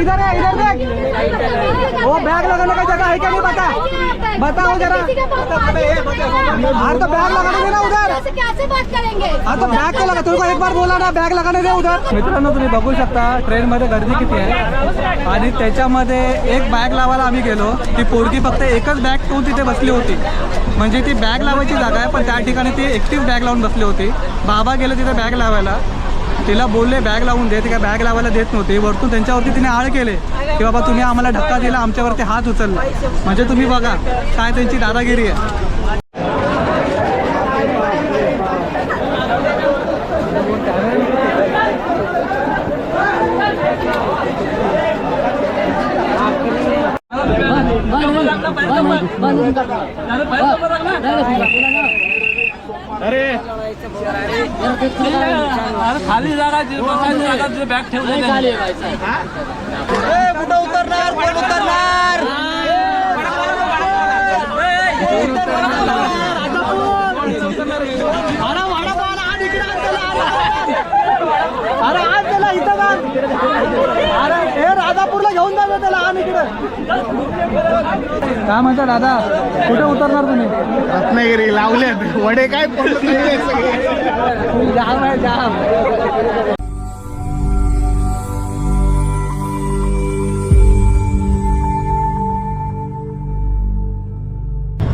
इधर है इधर देख। वो बैग लगाने का जगह है क्या नहीं बता बताओ जरा। हाँ तो बैग लगाने दे ना उधर। कैसे बात करेंगे हाँ तो बैग तो लगा तुमको एक बार बोला ना बॅग लगाने दे उधर। मित्रांनो तुम्ही बघू शकता ट्रेनमध्ये गर्दी किती आहे. आणि त्याच्यामध्ये एक बॅग लावायला आम्ही गेलो ती पोरगी फक्त एकच बॅग ठेवून तिथे बसली होती. म्हणजे ती बॅग लावायची जागा आहे पण त्या ठिकाणी ती एकटीच बॅग लावून बसली होती. बाबा गेले तिथे बॅग लावायला. तिला बोलले बॅग लावून देते का बॅग लावायला देत नव्हते वरतून त्यांच्यावरती तिने आळ केले की बाबा तुम्ही आम्हाला धक्का दिला आमच्यावरती हात उचलला म्हणजे तुम्ही बघा काय त्यांची दादागिरी आहे खाली जागा बसायची जागा तुझे बॅग ठेवले कुठं उतरणार कोण उतरणार अरे आज त्याला इथं का अरे हे राजापूरला घेऊन जायचं त्याला आण इकडे. काय म्हणता दादा? कुठे उतरणार तुम्ही? रत्नागिरी लावले वडे काय जाम आहे जाम.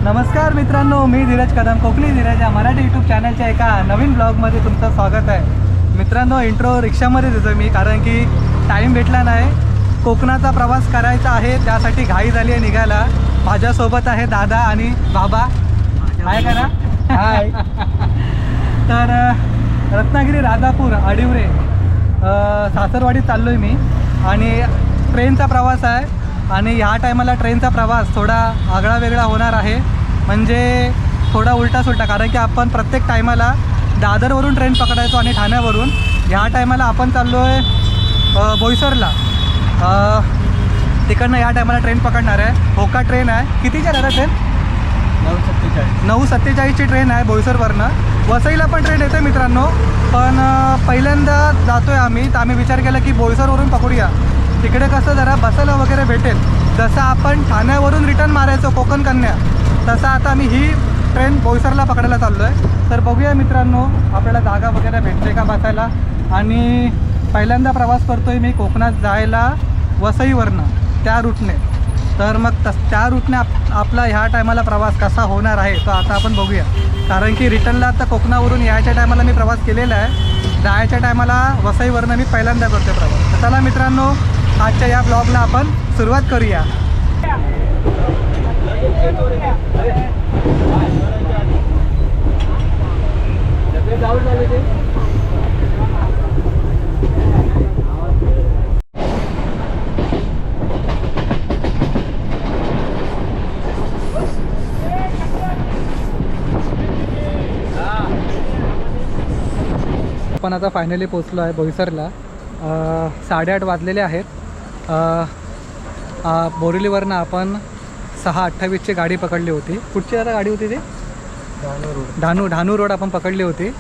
नमस्कार मित्रांनो मी धीरज कदम कोकणी धीरज या मराठी यूट्यूब चॅनलच्या एका नवीन ब्लॉगमध्ये तुमचं स्वागत आहे. मित्रांनो इंट्रो रिक्षामध्ये देतो मी कारण की टाईम भेटला नाही. कोकणाचा प्रवास करायचा आहे त्यासाठी घाई झाली आहे निघायला. माझ्यासोबत आहे दादा आणि बाबा. आहे का ना हाय. तर रत्नागिरी राजापूर अडिवरे अ, सासरवाडीत चाललो आहे मी. आणि ट्रेनचा प्रवास आहे. आणि ह्या टायमाला ट्रेनचा प्रवास थोडा आगळा वेगळा होणार आहे. म्हणजे थोडा उलटा सुलटा कारण की आपण प्रत्येक टायमाला दादरवरून ट्रेन पकडायचो आणि ठाण्यावरून. ह्या टायमाला आपण चाललो आहे बोईसरला. तिकडनं ह्या टायमाला ट्रेन पकडणार आहे. होका ट्रेन आहे. कितीच्या दादा ट्रेन? नऊ सत्तेचाळीस. नऊ सत्तेचाळीसची ट्रेन आहे बोईसरवरनं. वसईला पण ट्रेन येते मित्रांनो. पण पहिल्यांदा जातो आहे आम्ही. तर आम्ही विचार केला की बोईसरवरून पकडूया. तिकडे कसं जरा बसायला वगैरे भेटेल. जसं आपण ठाण्यावरून रिटर्न मारायचो कोकण कन्या तसं आता आम्ही ही ट्रेन बोईसरला पकडायला चाललो आहे तर बघूया मित्रांनो आपल्याला जागा वगैरे भेटते का बसायला? आणि पहिल्यांदा प्रवास करतो आहे मी कोकणात जायला वसईवरनं त्या रूटने. तर मग तस त्या रूटने आप आपला ह्या टायमाला प्रवास कसा होणार आहे तो आता आपण बघूया. कारण की रिटर्नला आता कोकणावरून यायच्या टायमाला मी प्रवास केलेला आहे. जायच्या टायमाला वसईवरनं मी पहिल्यांदा करतो प्रवास. तर चला मित्रांनो आजच्या या ब्लॉगला आपण सुरुवात करूया. आपण आता फायनली पोचलो आहे बोईसरला. साडेआठ वाजलेले आहेत. अ, बोरिवलीवरनं आपण सहा अठ्ठावीसची गाडी पकडली होती. कुठची आता गाडी होती ती? डहाणू डहाणू रोड आपण पकडली होती.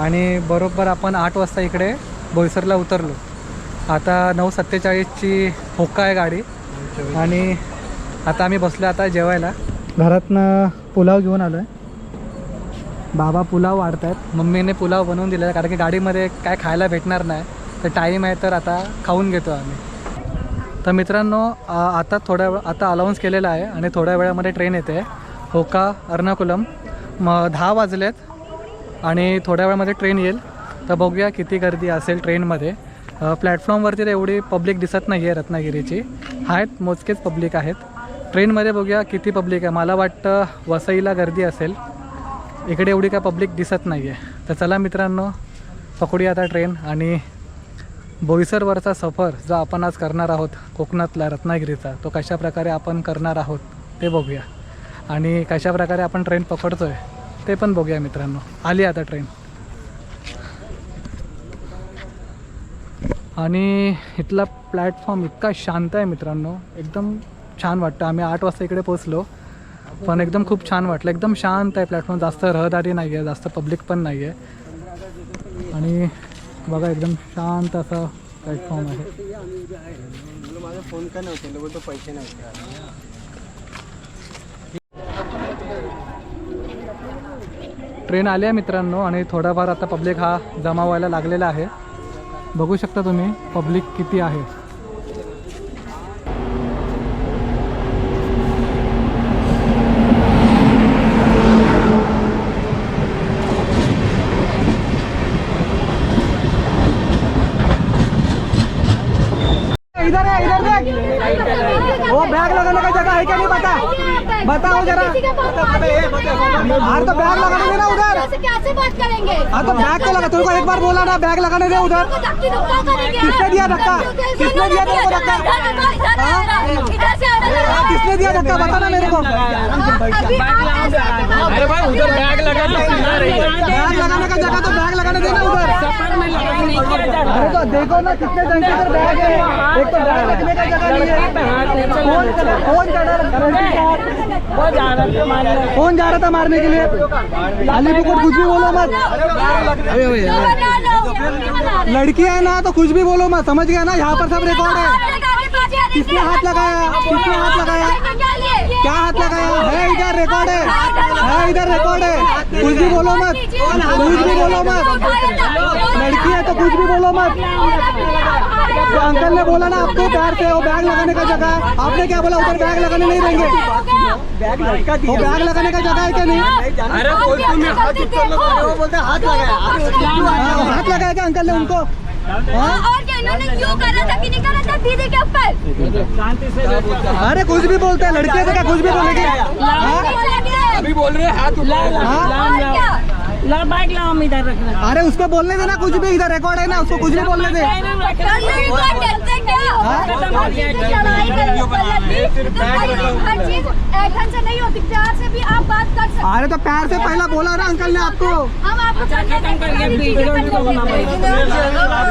आणि बरोबर आपण आठ वाजता इकडे बोईसरला उतरलो. आता नऊ सत्तेचाळीसची होक्का आहे गाडी. आणि आता आम्ही बसलो आता जेवायला. घरातनं पुलाव घेऊन आलो आहे बाबा पुलाव वाढत आहेत मम्मीने पुलाव बनवून दिलेला कारण की गाडीमध्ये काय खायला भेटणार नाही. तर टाईम आहे तर आता खाऊन घेतो आम्ही. तर मित्रांनो आता थोड्या वेळ आता अलाउन्स केलेला आहे आणि थोड्या वेळामध्ये ट्रेन येते. होका अर्नाकुलम मग दहा वाजलेत आणि थोड्या वेळामध्ये ट्रेन येईल. तर बघूया किती गर्दी असेल ट्रेनमध्ये प्लॅटफॉर्मवरती तर एवढी पब्लिक दिसत नाही आहे रत्नागिरीची. आहेत मोजकेच पब्लिक आहेत. ट्रेनमध्ये बघूया किती पब्लिक आहे. मला वाटतं वसईला गर्दी असेल. इकडे एवढी काय पब्लिक दिसत नाही आहे तर चला मित्रांनो पकडूया आता ट्रेन आणि बोईसरवरचा सफर जो आपण आज करणार आहोत कोकणातला रत्नागिरीचा तो कशा प्रकारे आपण करणार आहोत ते बघूया. आणि कशा प्रकारे आपण ट्रेन पकडतो आहे ते पण बघूया मित्रांनो. आली आता ट्रेन आणि इथला प्लॅटफॉर्म इतका शांत आहे मित्रांनो. एकदम छान वाटतं. आम्ही आठ वाजता इकडे पोचलो पण एकदम खूप छान वाटलं. एकदम शांत आहे प्लॅटफॉर्म जास्त रहदारी नाही आहे जास्त पब्लिक पण नाही आहे आणि बघा एकदम शांत असा प्लॅटफॉर्म आहे. फोन का नव्हते लोक तो पैसे नव्हते ट्रेन आली आहे मित्रांनो आणि थोडाफार आता पब्लिक हा जमा व्हायला लागलेला आहे. बघू शकता तुम्ही पब्लिक किती आहे इधर है इधर देख वो बैग लगाने का जगह है क्या नहीं बता बताओ जरा अरे तो बैग लगाने उधर। कैसे बात करेंगे? हाँ तो बैग तो लगा तेरे को एक बार बोला ना बैग लगाने दे उधर। किसने दिया धक्का? किसने दिया तेरे को धक्का? किसने दिया धक्का बता ना मेरे को। अरे भाई उधर बैग लगा तो सुना रही है। बैग लगाने का जगह तो बैग लगाने देना उधर। अरे तो देखो ना कितने के इधर बैग है। एक तो बैग रखने का जगह नहीं है। कौन चला कौन चढ़ा वो जा रहा था मारने कौन जा रहा था मारने के लिए। अली को कुछ भी बोलो मत। लड़की है ना तो कुछ भी बोलो मत। समझ गया ना यहाँ पर सब रिकॉर्ड है। किसने हाथ लगाया? किसने हाथ लगाया? क्या हाथ लगाया? है इधर रिकॉर्ड है। है इधर रिकॉर्ड है। कुछ भी बोलो मत। कुछ भी बोलो मत। लड़की है तो कुछ भी बोलो मत। तो अंकल ने बोला ना आपको प्यार से वो बैग लगाने का जगह है। आपने क्या बोला? उधर बैग लगाने नहीं देंगे। वो बैग लगाने का जगह है क्या नहीं? अरे हाथ बोलते हाथ लगाया। हाँ, हाथ लगाया क्या अंकल ने उनको। हाँ? और क्या इन्होंने क्यों करा था कि नहीं करा था दीदी के ऊपर? अरे कुछ भी बोलते हैं लड़के है तो क्या कुछ भी बोलेगी? हाँ? अभी बोल रहे हैं हाथ उठा हाँ? और क्या? ला बाइक लाओ हम इधर रखना अरे उसको बोलने देना कुछ भी इधर रिकॉर्ड है ना उसको कुछ भी बोलने दे। करने को कहते क्या लड़ाई करने को लड़की तो हर हर चीज ऐठन से नहीं होती प्यार से भी आप बात कर सकते अरे तो प्यार से पहला बोला ना अंकल ने आपको हम आपको खत्म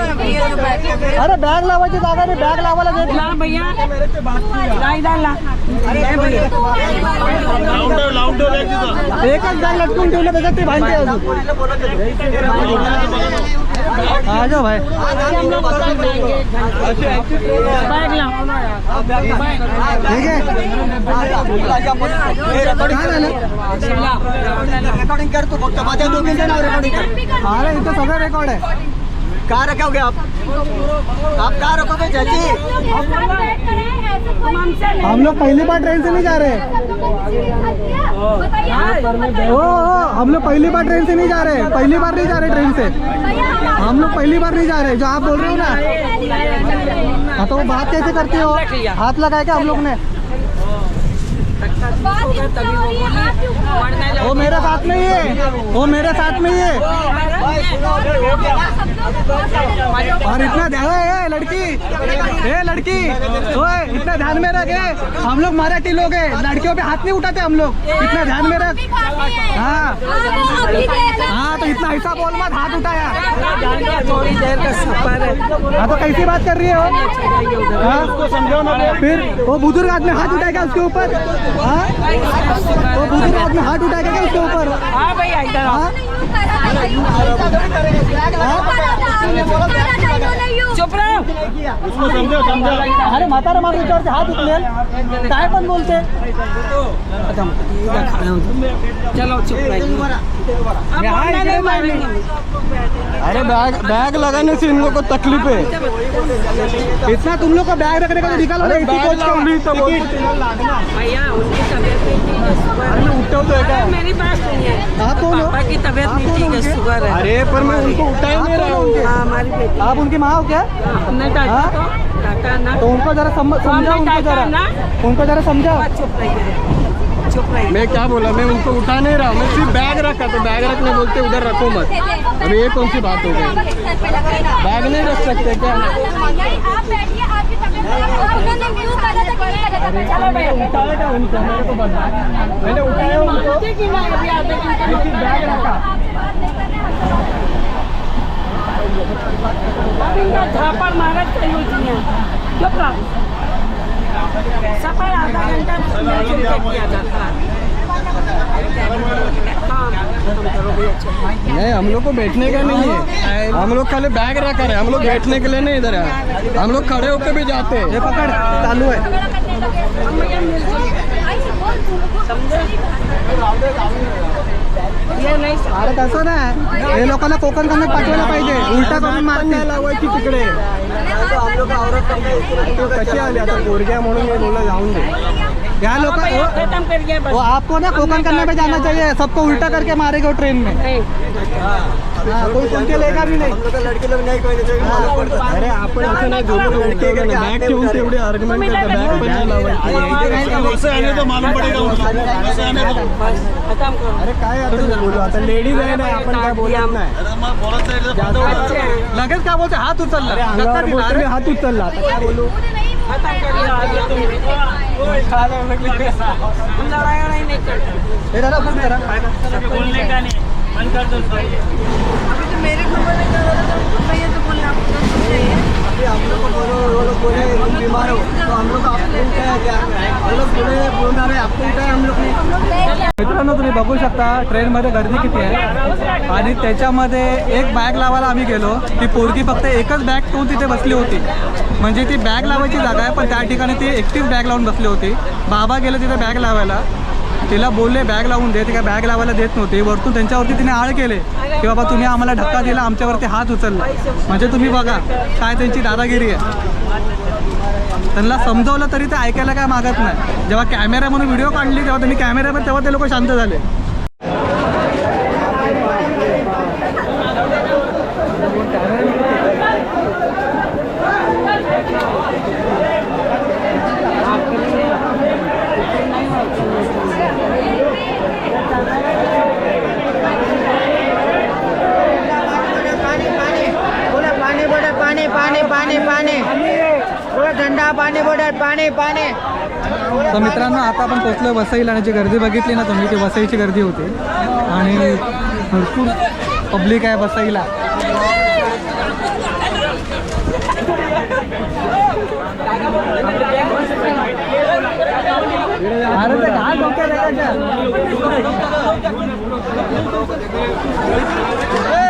अरे बॅग लावायची जागा नाही बॅग लावायला देत ला भैया ला इधर ला एकच बॅग लटकून ठेवलं त्याच्यात ते भांडते अजून हा। जाओ भाई रेकॉर्डिंग कर तू फक्त माझ्या दोघींचं नाव रेकॉर्डिंग कर. अरे इथं सगळं रेकॉर्ड आहे. कहाँ रखोगे आप? आप कहाँ रखोगे चाची हम लोग पहली बार ट्रेन से नहीं जा रहे। ओ, ओ हम लोग पहली बार ट्रेन से नहीं जा रहे। पहली बार नहीं जा रहे ट्रेन से। हम लोग पहली बार नहीं जा रहे जो आप बोल रहे हो ना। हाँ तो वो बात कैसे करते हो? हाथ लगाए क्या हम लोग ने? वो मेरे साथ में ही है। वो मेरे साथ में ही है। और इतना ध्यान है लड़की। ए, लड़की। ओए, इतना ध्यान में रख हम लोग मराठी लोग हैं। लड़कियों पे हाथ नहीं उठाते हम लोग। इतना ध्यान में रख। हाँ। हाँ तो इतना ऐसा बोल मत, हाथ उठाया। है हाँ तो कैसी बात कर रही है हाँ? समझो ना फिर वो बुज़ुर्ग आदमी हाथ उठाएगा उसके ऊपर। हाँ। वो बुज़ुर्ग आदमी हाथ उठाएगा क्या उसके ऊपर? हाँ। भैया अरे म्हातारा माग विचारते हात उचलेल? काय पण बोलते? चलो चुप नहीं। अरे बैग बैग लगाने से इन लोग को तकलीफ़ है। इतना तुम लोग का बैग रखने का तो निकालो ना का। भैया उनकी तबीयत नहीं ठीक है शुगर है। मेरी आप कौन हो? पापा की तबीयत नहीं ठीक है शुगर है। अरे पर मैं उनको उठा ही नहीं रहा हो। हूँ हाँ हमारी बेटी। आप उनकी माँ हो क्या? हमने डांटा हाँ? तो ना। तो उनको जरा सम, समझाओ उनको जरा। उनको जरा समझाओ चुप रहिए। चुप मैं क्या बोला मैं उनको उठा नहीं रहा मैं सिर्फ़ बैग रखा तो बैग रखने बोलते उधर रखो मत अभी ये कौन सी बात हो गई बैग नहीं रख सकते क्या आप बैठिए आपकी तबीयत खराब है। उन्होंने क्यों करा था कि नहीं करा था चलो मैंने उठाया उनको बैग रखा झापड़ मारत का यूज़ चुप रहो सफ़र आधा घंटा किया है नहीं हम लोग को बैठने का नहीं है। हम लोग खाली बैग रखा है। हम लोग बैठने के लिए नहीं इधर है। हम लोग खड़े होकर भी जाते हे। हैं पकड चालू आहे अरे तसं नाही हे। लोकांना कोकण कन्नड पाठवायला पाहिजे उलटा करून लावायची तिकडे तो कशी आली आता पोरग्या म्हणून बोलला जाऊन दे या लोक खत्म कर गया वो आपको ना कोकण कन्नड़ में जाना चाहिए सबको उल्टा करके मारेगा वो ट्रेन में। हाँ, कोई सुन के लेगा भी नहीं। अरे आपण असं नाही झोपून उठवलं ना बॅग ठेवून तेवढे आर्ग्युमेंट करता? बॅग पण नाही खत्म करो। अरे काय आता मी बोलू? आता लेडीज़ आहे ना आपण काय बोलत नाही लगेच काय बोलते? हात उचलला अरे अंगावर बोलतो मी हात उचलला आता काय बोलू? खत्म कर दिया आगे तुम हम लड़ाई वड़ाई नहीं करते हे दादा फोन करा काय करा? बोलने का नहीं बंद कर दो अभी तो मेरे को बोलने का तो भैया तो बोलना अभी हम लोग को बोलो वो लोग बोले तुम बीमार हो तो हम लोग आपको उठाया क्या हम लोग बोले बोलना रहे आपको उठाया हम लोग ने। मित्रांनो तुम्ही बघू शकता ट्रेनमध्ये गर्दी किती आहे. आणि त्याच्यामध्ये एक बॅग लावायला आम्ही गेलो ती पोरगी फक्त एकच बॅग ठेवून तिथे बसली होती. म्हणजे ती बॅग लावायची जागा आहे पण त्या ठिकाणी ती एकटीच बॅग लावून बसली होती. बाबा गेले तिथे बॅग लावायला. तिला बोलले बॅग लावून दे. ते काय बॅग लावायला देत नव्हते. वरतून त्यांच्यावरती तिने आळ केले की बाबा तुम्ही आम्हाला धक्का दिला आमच्यावरती हात उचलला. म्हणजे तुम्ही बघा काय त्यांची दादागिरी आहे. त्यांना समजवलं तरी ते ऐकायला काय मागत नाही. जेव्हा कॅमेरा म्हणून व्हिडिओ काढली तेव्हा त्यांनी कॅमेऱ्यामध्ये तेव्हा ते लोक शांत झाले. पोचलो वसईला आणि जी गर्दी बघितली ना तुम्ही ती वसईची गर्दी होती. आणि भरपूर पब्लिक आहे वसईला अरे ते काय डोक्यात आहे त्याच्या?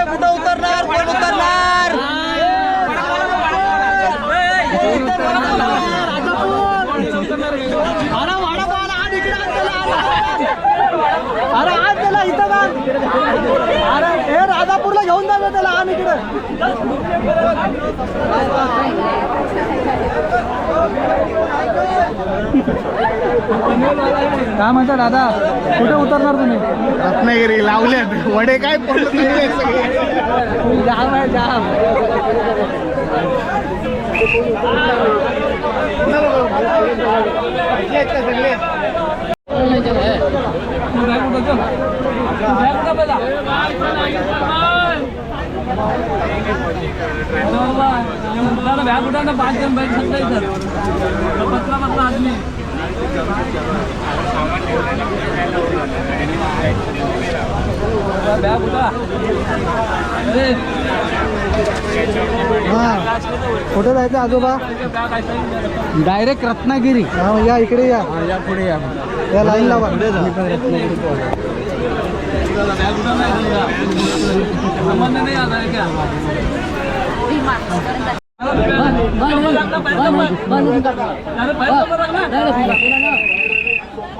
कुठं उतरणार कोण उतरणार अरे वडापाव आण इकडे आण त्याला, आण. अरे आज त्याला इथं आण. अरे हे राजापूरला घेऊन जा त्याला आण इकडे काय म्हणता दादा? कुठे उतरणार तुम्ही? रत्नागिरी लावल्यात वडे काय जाम आहे बैग पाँच पतला पतला आदमी बैग उठा हां कुठे जायचं आजोबा? डायरेक्ट रत्नागिरी. हा या इकडे या. या पुढे या. या लाईन लावा समझ में नहीं आता है क्या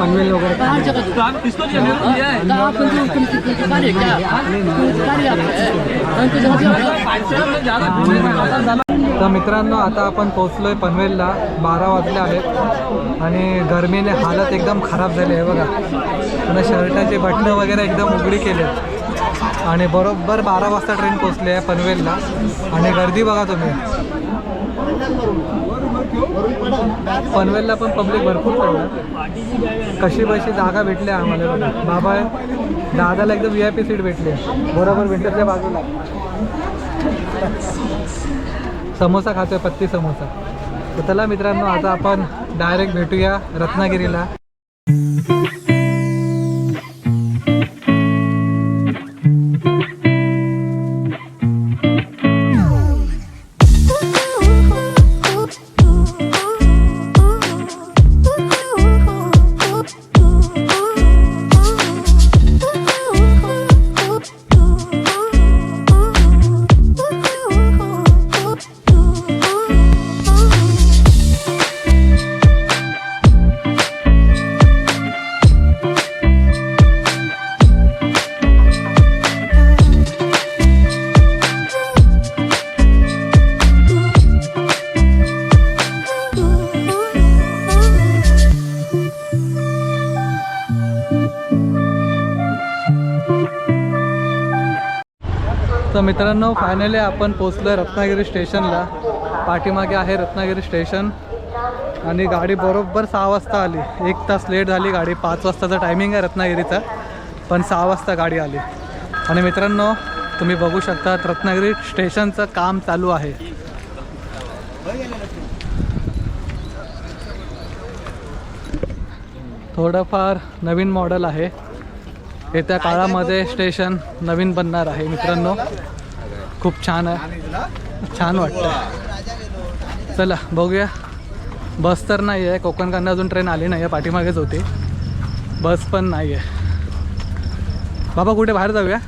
पनवेल झाला. तर मित्रांनो आता आपण पोचलोय पनवेलला. बारा वाजले आहेत. आणि गरमीने हालत एकदम खराब झाली आहे बघा. पुन्हा शर्टाचे बटणं वगैरे एकदम उघडी केलेत आणि बरोबर बारा वाजता ट्रेन पोचली आहे पनवेलला. आणि गर्दी बघा तुम्ही. पनवेलला पण पब्लिक भरपूर पडलं कशी बशी जागा भेटली आम्हाला बाबा दादाला एकदम व्ही आय पी सीट भेटली. बरोबर विंटरच्या बाजूला. समोसा खातोय पत्ती समोसा. तर चला मित्रांनो आता आपण डायरेक्ट भेटूया रत्नागिरीला. मित्रांनो फायनली आपण पोचलो रत्नागिरी स्टेशनला. पाठीमागे आहे रत्नागिरी स्टेशन. आणि गाडी बरोबर सहा वाजता आली. एक तास लेट झाली गाडी. पाच वाजताचा टायमिंग आहे रत्नागिरीचा. पण सहा वाजता गाडी आली. आणि मित्रांनो तुम्ही बघू शकता रत्नागिरी स्टेशनचं काम चालू आहे. थोडंफार नवीन मॉडेल आहे. येत्या काळामध्ये स्टेशन नवीन बनणार आहे मित्रांनो. खूप छान आहे. छान वाटतं चला बघूया. बस तर नाही आहे कोकणकडनं अजून ट्रेन आली नाही आहे पाठीमागेच होती. बस पण नाही आहे बाबा कुठे? बाहेर जाऊया?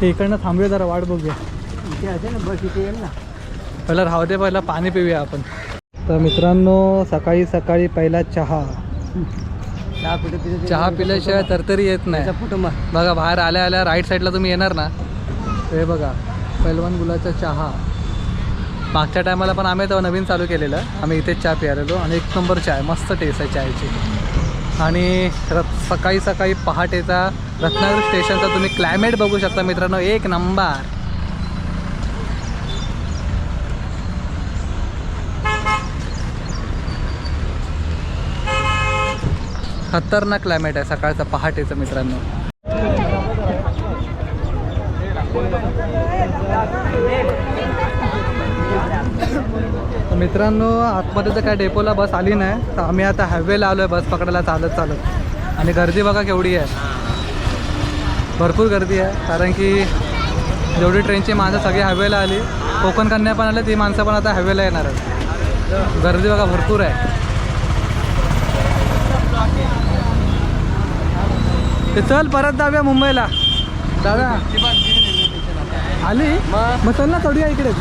ते इकडनं थांबूया जरा वाट बघूया. बस इथे येईल ना पहिला राहू दे पहिला पाणी पिऊया आपण. तर मित्रांनो सकाळी सकाळी पहिला चहा. चहा पिढे चहा पिल्याशिवाय तरतरी येत नाही. फोटो मग बघा बाहेर आल्या आल्या राईट साईडला तुम्ही येणार ना? हे बघा पैलवान गुलाचा चहा. मागच्या टायमाला पण आम्ही तेव्हा नवीन चालू केलेलं. आम्ही इथेच चहा प्यायलेलो आणि एक नंबर चहा आहे मस्त टेस्ट आहे चायची आणि रत सकाळी सकाळी पहाटेचा रत्नागिरी स्टेशनचा तुम्ही क्लायमेट बघू शकता मित्रांनो एक नंबर खतरनाक क्लायमेट आहे सकाळचं पहाटेचं मित्रांनो. मित्रांनो आतमध्ये तर काय डेपोला बस आली नाही. तर आम्ही आता हायवेला आलो आहे बस पकडायला चालत चालत. आणि गर्दी बघा केवढी आहे. भरपूर गर्दी आहे. कारण की जेवढी ट्रेनची माणसं सगळी हायवेला आली कोकण कन्या पण आले ती माणसं पण आता हायवेला येणार आहेत. गर्दी बघा भरपूर आहे. ते चल परत जाऊया मुंबईला. दादा आली? मग चल ना थोडी इकडे.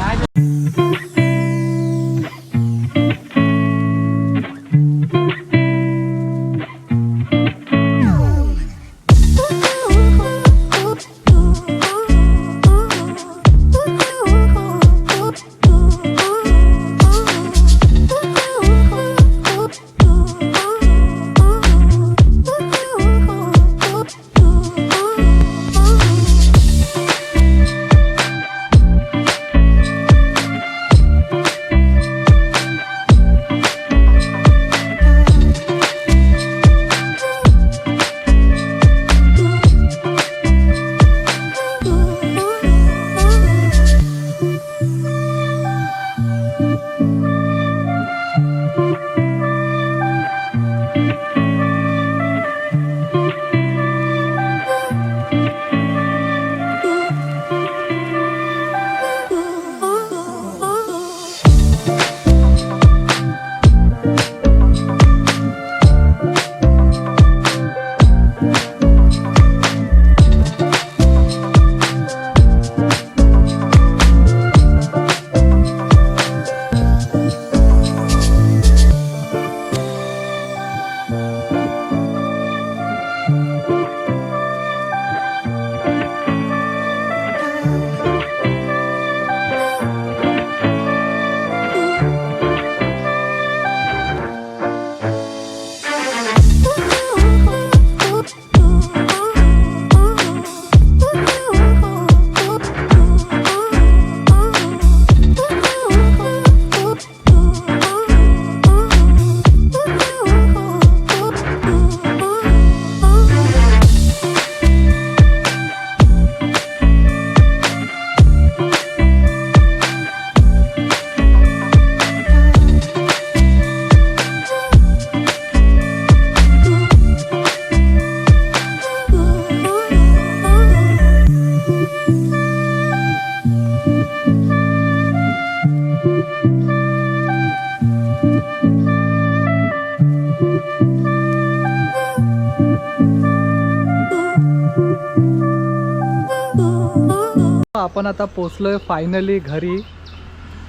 आपण आता पोचलो आहे फायनली घरी.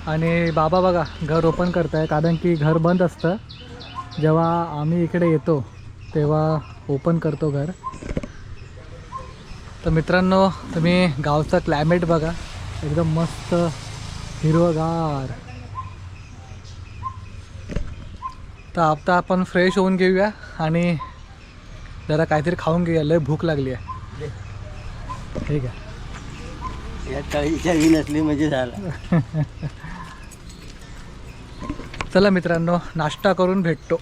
आणि बाबा बघा घर ओपन करताय कारण की घर बंद असतं. जेव्हा आम्ही इकडे येतो तेव्हा ओपन करतो घर. तर मित्रांनो तुम्ही गावचं क्लायमेट बघा. एकदम मस्त हिरवगार. तर आता आपण फ्रेश होऊन घेऊया आणि जरा काहीतरी खाऊन घेऊया. लय भूक लागली आहे ठीक आहे. या तळीच्या ही नसली म्हणजे झालं. चला मित्रांनो नाश्ता करून भेटतो.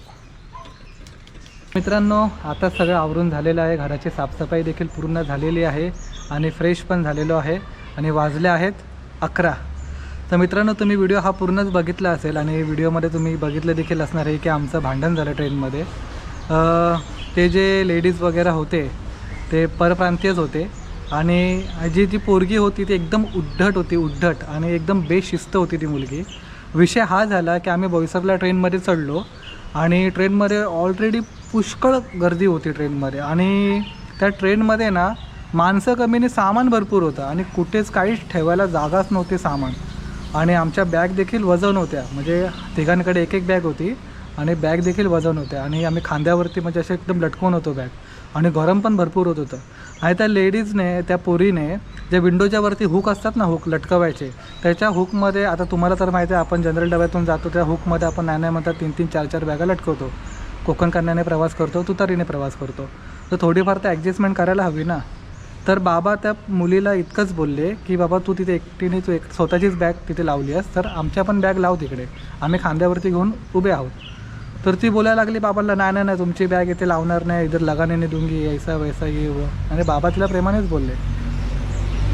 मित्रांनो आता सगळं आवरून झालेलं आहे. घराची साफसफाई देखील पूर्ण झालेली आहे आणि फ्रेश पण झालेलो आहे आणि वाजले आहेत अकरा. तर मित्रांनो तुम्ही व्हिडिओ हा पूर्णच बघितला असेल आणि व्हिडिओमध्ये तुम्ही बघितलं देखील असणार आहे की आमचं भांडण झालं ट्रेनमध्ये ते जे लेडीज वगैरे होते ते परप्रांतीयच होते. आणि जी ती पोरगी होती ती एकदम उद्धट होती उद्धट आणि एकदम बेशिस्त होती ती मुलगी. विषय हा झाला की आम्ही बोईसरला ट्रेनमध्ये चढलो आणि ट्रेनमध्ये ऑलरेडी पुष्कळ गर्दी होती ट्रेनमध्ये. आणि त्या ट्रेनमध्ये ना माणसं कमीने सामान भरपूर होतं आणि कुठेच काहीच ठेवायला जागाच नव्हती सामान. आणि आमच्या बॅग देखील वजन होत्या. म्हणजे तिघांकडे एक एक बॅग होती आणि बॅग देखील वजन होत्या. आणि आम्ही खांद्यावरती म्हणजे असे एकदम लटकवून होतो बॅग. आणि गरम पण भरपूर होत होतं. आहे त्या लेडीजने त्या पोरीने जे विंडोच्या वरती हुक असतात ना हुक लटकवायचे त्याच्या हुकमध्ये आता तुम्हाला तर माहिती आहे आपण जनरल डब्यातून जातो त्या हुकमध्ये आपण नाही नाही म्हणतात तीन तीन चार चार बॅगा लटकवतो. कोकण कन्याने प्रवास करतो तुतारीने प्रवास करतो. तर थोडीफार तर ॲडजस्टमेंट करायला हवी ना. तर बाबा त्या मुलीला इतकंच बोलले की बाबा तू तिथे एकटीने तू एक स्वतःचीच बॅग तिथे लावली आहेस तर आमच्या पण बॅग लाव तिकडे. आम्ही खांद्यावरती घेऊन उभे आहोत. तर ती बोलायला लागली बाबाला नाही नाही नाही तुमची बॅग इथे लावणार नाही इधर लगाने नाही दूंगी ऐसा वैसा ये व. आणि बाबा तिला प्रेमानेच बोलले.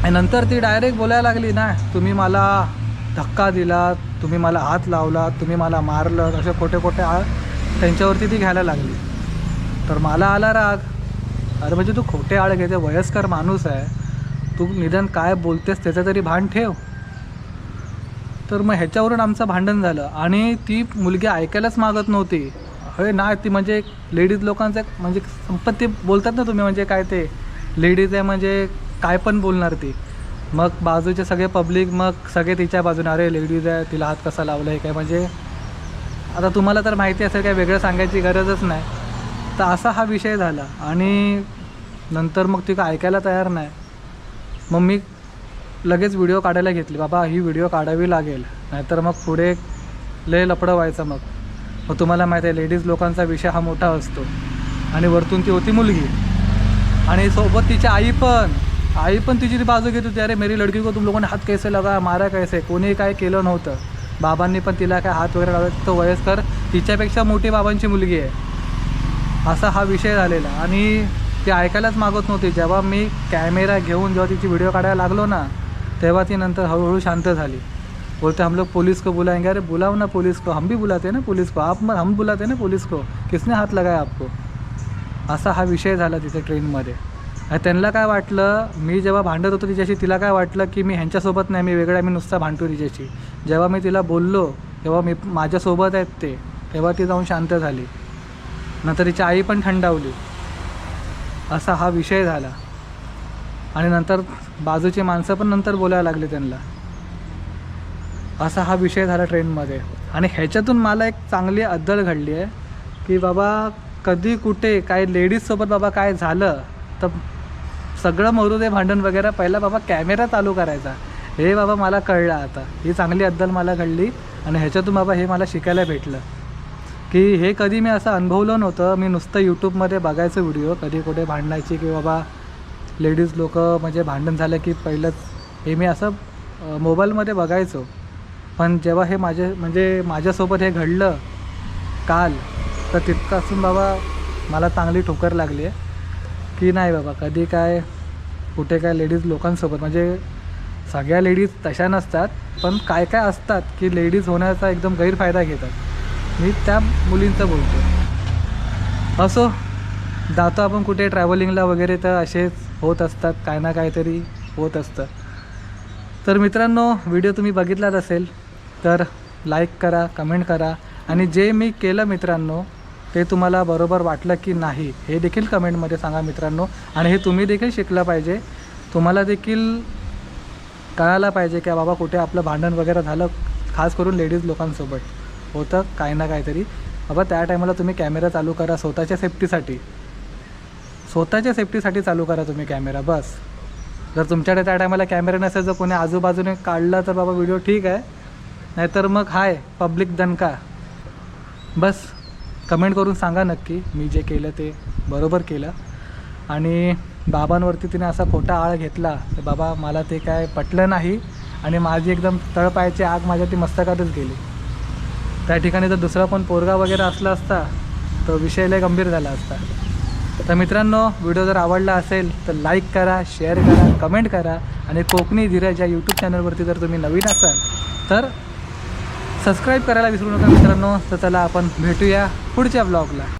आणि नंतर ती डायरेक्ट बोलायला लागली ना तुम्ही मला धक्का दिला तुम्ही मला हात लावला तुम्ही मला मारलं असे खोटे खोटे आ त्यांच्यावरती ती घ्यायला लागली. तर मला आला राग. अरे म्हणजे तू खोटे आळ घेते वयस्कर माणूस आहे. तू निदान काय बोलतेस त्याचं तरी भान ठेव. तर मग ह्याच्यावरून आमचं भांडण झालं. आणि ती मुलगी ऐकायलाच मागत नव्हती. हे ना ती म्हणजे लेडीज लोकांचं एक म्हणजे संपत्ती बोलतात ना तुम्ही म्हणजे काय ते? लेडीज आहे म्हणजे काय पण बोलणार ती. मग बाजूचे सगळे पब्लिक मग सगळे तिच्या बाजूने अरे लेडीज आहे तिला हात कसा लावला आहे काय? म्हणजे आता तुम्हाला तर माहिती असेल काय वेगळं सांगायची गरजच नाही. तर असा हा विषय झाला. आणि नंतर मग ती ऐकायला तयार नाही. मग मी लगेच व्हिडिओ काढायला घेतली. बाबा ही व्हिडिओ काढावी लागेल. नाहीतर मग पुढे लय लपडं व्हायचं मग. मग तुम्हाला माहिती आहे लेडीज लोकांचा विषय हा मोठा असतो. आणि वरतून ती होती मुलगी. आणि सोबत तिची आई पण. आई पण तिची ती बाजू घेत होती. अरे मेरी लडकी को तुम लोकांनी हात कैसे लगा? मारा कैसे? कोणी काय केलं नव्हतं. बाबांनी पण तिला काय हात वगैरे लावला? तो वयस्कर तिच्यापेक्षा मोठी बाबांची मुलगी आहे. असा हा विषय झालेला. आणि ती ऐकायलाच मागत नव्हती. जेव्हा मी कॅमेरा घेऊन जेव्हा तिची व्हिडिओ काढायला लागलो ना तेव्हा ती नंतर हळूहळू शांत झाली. बोलते हम लोग पुलिस को बुलाएंगे. अरे बुलाओ ना पुलिस को. हम भी बुलाते ना पुलिस को. आप हम बुलाते ना पुलिस को. किसने हात लगाया आपको? असा हा विषय झाला तिथे ट्रेनमध्ये. आणि त्यांना काय वाटलं? मी जेव्हा भांडत होतो तिच्याशी तिला काय वाटलं की मी ह्यांच्यासोबत नाही मी वेगळा मी नुसता भांडतो तिच्याशी. जेव्हा मी तिला बोललो तेव्हा मी माझ्यासोबत आहेत ते तेव्हा ती जाऊन शांत झाली. नंतर तिची आई पण थंडावली. असा हा विषय झाला. आणि नंतर बाजूची माणसं पण नंतर बोलायला लागली त्यांना. असा हा विषय झाला ट्रेनमध्ये. आणि ह्याच्यातून मला एक चांगली अद्दल घडली आहे की बाबा कधी कुठे काय लेडीजसोबत बाबा काय झालं तर सगळं मरू दे भांडण वगैरे पहिला बाबा कॅमेरा चालू करायचा. हे बाबा मला कळलं आता. ही चांगली अद्दल मला घडली आणि ह्याच्यातून बाबा हे मला शिकायला भेटलं. की हे कधी मी असं अनुभवलं नव्हतं. मी नुसतं यूट्यूबमध्ये बघायचं व्हिडिओ कधी कुठे भांडणायची की बाबा लेडीज लोक म्हणजे भांडण झालं की पहिलंच. हे मी असं मोबाईलमध्ये बघायचो. पण जेव्हा हे माझे म्हणजे माझ्यासोबत हे घडलं काल तर तितकासून बाबा मला चांगली ठोकर लागली आहे. की नाही बाबा कधी काय कुठे काय लेडीज लोकांसोबत म्हणजे सगळ्या लेडीज तशा नसतात पण काय काय असतात की लेडीज होण्याचा एकदम गैरफायदा घेतात. मी त्या मुलींचं बोलतो असो जातो आपण कुठे ट्रॅव्हलिंगला वगैरे तर असेच होत असतात काय ना काहीतरी होत असतं. तर मित्रांनो व्हिडिओ तुम्ही बघितलाच असेल तर लाईक करा कमेंट करा. आणि जे मी केलं मित्रांनो ते तुम्हाला बरोबर वाटलं की नाही हे देखील कमेंटमध्ये सांगा मित्रांनो. आणि हे तुम्ही देखील शिकलं पाहिजे. तुम्हाला देखील कळायला पाहिजे की बाबा कुठे आपलं भांडण वगैरे झालं खास करून लेडीज लोकांसोबत. होतं काही ना काहीतरी. बाबा त्या टायमाला तुम्ही कॅमेरा चालू करा स्वतःच्या सेफ्टीसाठी स्वतःच्या सेफ्टीसाठी चालू करा तुम्ही कॅमेरा बस. जर तुमच्याकडे त्या टायमाला कॅमेरा नसेल जर कोणी आजूबाजूने काढला तर बाबा व्हिडिओ ठीक आहे. नाहीतर मग हाय पब्लिक दणका. बस कमेंट करून सांगा नक्की मी जे केलं ते बरोबर केलं. आणि बाबांवरती तिने असा खोटा आळ घेतला तर बाबा मला ते काय पटलं नाही आणि माझी एकदम तळपायाची आग माझ्या ती मस्तकातच गेली. त्या ठिकाणी जर दुसरा पण पोरगा वगैरे असला असता तर विषय लय गंभीर झाला असता. तर मित्रांनो व्हिडिओ जर आवडला असेल तर लाईक करा शेअर करा कमेंट करा आणि कोकणी धीरज या यूट्यूब चॅनलवरती जर तुम्ही नवीन असाल तर सबस्क्राईब करायला विसरू नका मित्रांनो. तर चला आपण भेटूया पुढच्या ब्लॉगला